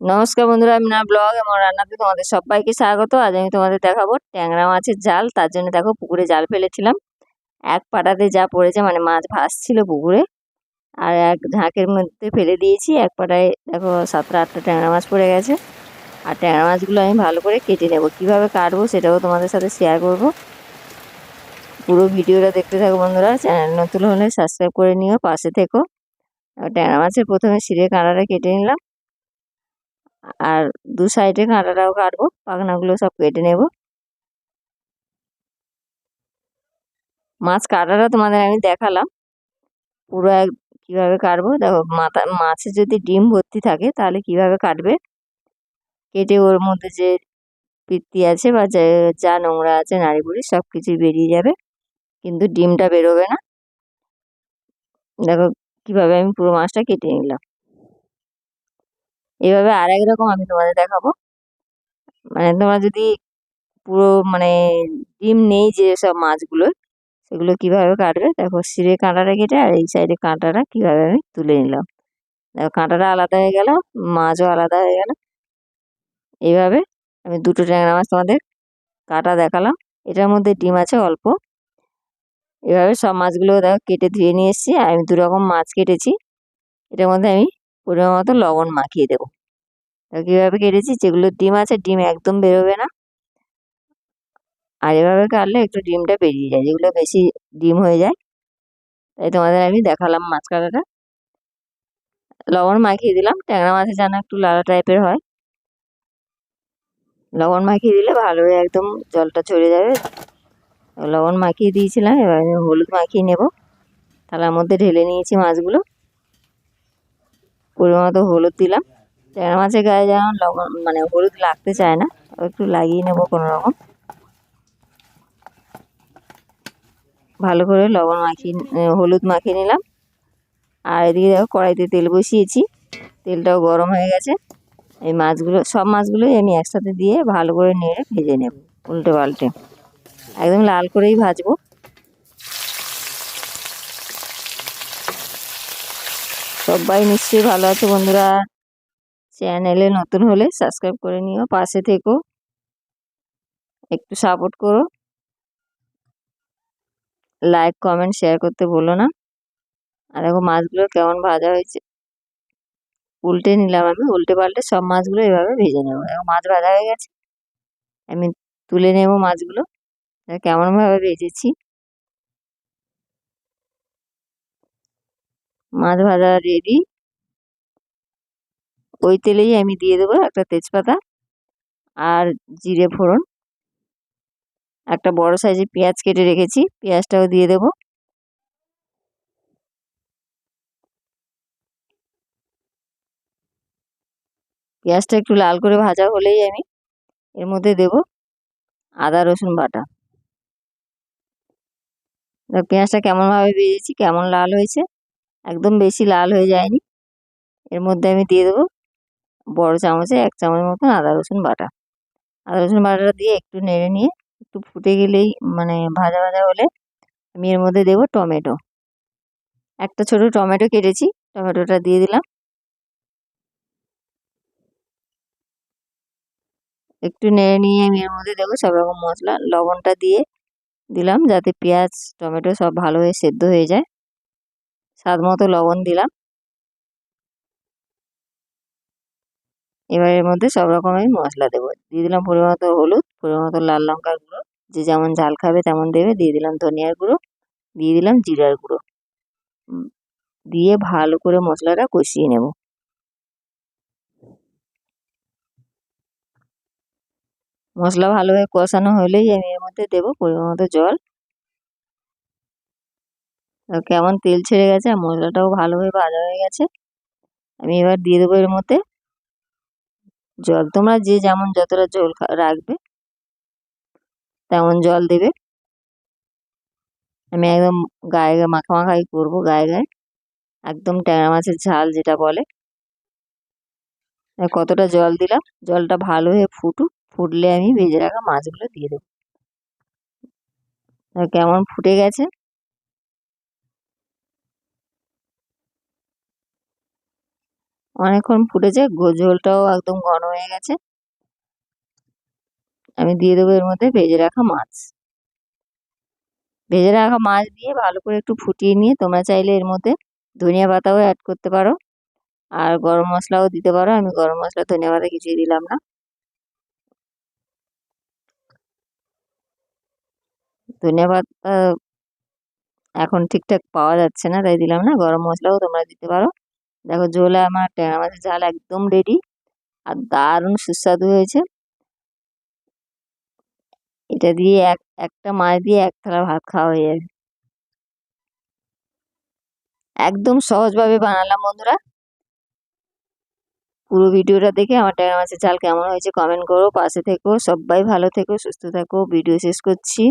নমস্কার বন্ধুরা, আমি না ব্লগ, আমার রান্নাতে তোমাদের সবাইকে স্বাগত। আজ আমি তোমাদের দেখাবো ট্যাংরা মাছের জাল তার জন্য দেখো পুকুরে জাল ফেলেছিলাম। এক পাটাতে যা পড়েছে মানে মাছ ভাসছিল পুকুরে। আর এক ঝাঁকের মধ্যে ফেলে দিয়েছি। এক পাটায় দেখো সাতটা আটটা ট্যাংরা মাছ পড়ে গেছে। আর ট্যাংরা মাছগুলো আমি ভালো করে কেটে নেব। কীভাবে কাটবো সেটাও তোমাদের সাথে শেয়ার করব। পুরো ভিডিওটা দেখতে থাকো বন্ধুরা। চ্যানেল নতুন হলে সাবস্ক্রাইব করে নিও, পাশে থেকো। ট্যাংরা মাছের প্রথমে সিঁড়ে কাঁটাটা কেটে নিলাম। আর দু সাইডে কাঁটাটাও কাটবো, পাখনাগুলো সব কেটে নেব। মাছ কাটাটা তোমাদের আমি দেখালাম, পুরো এক কীভাবে কাটবো, দেখো মাথা, মাছে যদি ডিম ভর্তি থাকে তাহলে কীভাবে কাটবে? কেটে ওর মধ্যে যে পিত্তি আছে বা যা নোংরা আছে নাড়ি বুড়ি সব কিছুই বেরিয়ে যাবে, কিন্তু ডিমটা বেরোবে না। দেখো কীভাবে আমি পুরো মাছটা কেটে নিলাম। এভাবে আর এক রকম আমি তোমাদের দেখাবো। মানে তোমরা যদি পুরো মানে ডিম নেই যে সব মাছগুলো সেগুলো কীভাবে কাটবে? দেখো সিরে কাঁটাটা কেটে আর এই সাইডে কাঁটাটা কীভাবে আমি তুলে নিলাম। দেখো, কাঁটাটা আলাদা হয়ে গেল, মাছও আলাদা হয়ে গেল। এইভাবে আমি দুটো ট্যাংরা মাছ তোমাদের কাটা দেখালাম। এটার মধ্যে ডিম আছে অল্প। এভাবে সব মাছগুলো দেখো কেটে ধুয়ে নিয়ে এসেছি আমি দু রকম মাছ কেটেছি। এটার মধ্যে আমি পরিমাণ মতো লবণ মাখিয়ে দেবো। তো কীভাবে কেটেছি? যেগুলো ডিম আছে, ডিম একদম বেরোবে না। আর এভাবে কাটলে একটু ডিমটা বেরিয়ে যায়। যেগুলো বেশি ডিম হয়ে যায়, তাই তোমাদের আমি দেখালাম মাছ কাটাটা লবণ মাখিয়ে দিলাম। ট্যাংরা মাছের যেন একটু লালা টাইপের হয়। লবণ মাখিয়ে দিলে ভালোই একদম জলটা চলে যাবে। লবণ মাখিয়ে দিয়েছিলাম, এবার হলুদ মাখিয়ে নেব। থালার মধ্যে ঢেলে নিয়েছি মাছগুলো। পরিমাণ মতো হলুদ দিলাম। ট্যাংরা মাছের গায়ে যেমন লবণ মানে হলুদ লাগতে চায় না একটু লাগিয়ে নেব কোনো রকম ভালো করে লবণ মাখিয়ে হলুদ মাখিয়ে নিলাম। আর এদিকে দেখো কড়াইতে তেল বসিয়েছি, তেলটাও গরম হয়ে গেছে। এই মাছগুলো, সব মাছগুলোই আমি একসাথে দিয়ে ভালো করে নেড়ে ভেজে নেব, উল্টে পাল্টে। একদম লাল করেই ভাজবো। সবাই নিশ্চয়ই ভালো আছে বন্ধুরা। চ্যানেলে নতুন হলে সাবস্ক্রাইব করে নিও, পাশে থেকো। একটু সাপোর্ট করো। লাইক কমেন্ট শেয়ার করতে বলো না। আর দেখো, মাছগুলো কেমন ভাজা হয়েছে। উল্টে নিলাম আমি, উল্টে পাল্টে সব মাছগুলো এভাবে ভেজে নেব। দেখো, মাছ ভাজা হয়ে গেছে। আমি তুলে নেব মাছগুলো। কেমনভাবে ভেজেছি। মাছ ভাজা রেডি ওই তেলেই আমি দিয়ে দেবো একটা তেজপাতা আর জিরে ফোড়ন। একটা বড় সাইজে পেঁয়াজ কেটে রেখেছি, পেঁয়াজটাও দিয়ে দেব। পেঁয়াজটা একটু লাল করে ভাজা হলেই আমি এর মধ্যে দেব আদা, রসুন বাটা। পেঁয়াজটা কেমনভাবে ভেজেছি, কেমন লাল হয়েছে একদম বেশি লাল হয়ে যায়নি। এর মধ্যে আমি দিয়ে দেবো বড় চামচে এক চামচ মতন আদা, রসুন বাটা। আদা, রসুন বাটাটা দিয়ে একটু নেড়ে নিয়ে একটু ফুটে গেলেই মানে ভাজা ভাজা হলে আমি এর মধ্যে দেবো টমেটো। একটা ছোট টমেটো কেটেছি, টমেটোটা দিয়ে দিলাম। একটু নেড়ে নিয়ে আমি এর মধ্যে দেবো সব রকম মশলা। লবণটা দিয়ে দিলাম যাতে পেঁয়াজ, টমেটো সব ভালো হয়ে সেদ্ধ হয়ে যায়। স্বাদ মতো লবণ দিলাম। এবার এর মধ্যে সব রকমের মশলা দেবো। দিয়ে দিলাম পরিমাণ মতো হলুদ পরিমাণ মতো লাল লঙ্কার গুঁড়ো। যে যেমন ঝাল খাবে তেমন দেবে। দিয়ে দিলাম ধনিয়ার গুঁড়ো, দিয়ে দিলাম জিরার গুঁড়ো। দিয়ে ভালো করে মশলাটা কষিয়ে নেব। মশলা ভালোভাবে কষানো হলেই আমি এর মধ্যে দেবো পরিমাণ মতো জল। কেমন তেল ছেড়ে গেছে আর মশলাটাও ভালোভাবে ভাজা হয়ে গেছে। আমি এবার দিয়ে দেবো এর মধ্যে জল। তোমরা যে যেমন যতটা জল রাখবে তেমন জল দেবে। আমি একদম গায়ে মাখা মাখাই করব গায়ে গায়ে। একদম ট্যাংরা মাছের ঝাল যেটা বলে। কতটা জল দিলাম, জলটা ভালো হয়ে ফুটুক, ফুটলে আমি ভেজে রাখা মাছগুলো দিয়ে দেবো। কেমন ফুটে গেছে। অনেকক্ষণ ফুটেছে ঝোলটাও একদম ঘন হয়ে গেছে। আমি দিয়ে দেবো এর মধ্যে ভেজে রাখা মাছ। ভেজে রাখা মাছ দিয়ে ভালো করে একটু ফুটিয়ে নিয়ে তোমরা চাইলে এর মধ্যে ধনিয়া পাতাও অ্যাড করতে পারো। আর গরম মশলাও দিতে পারো। আমি গরম মশলা, ধনিয়া পাতা কিছুই দিলাম না। ধনিয়া পাতা এখন ঠিকঠাক পাওয়া যাচ্ছে না, তাই দিলাম না। গরম মশলাও তোমরা দিতে পারো। দেখো ঝোলে আমার ট্যাংরা মাছের ঝাল একদম রেডি আর দারুণ সুস্বাদু হয়েছে। এটা দিয়ে এক, একটা মাছ দিয়ে এক থালা ভাত খাওয়া হয়ে যাবে। একদম সহজভাবে বানালাম বন্ধুরা। পুরো ভিডিওটা দেখে আমার ট্যাংরা মাছের ঝাল কেমন হয়েছে কমেন্ট করো, পাশে থেকো, সবাই ভালো থেকো, সুস্থ থেকো। ভিডিও শেষ করছি।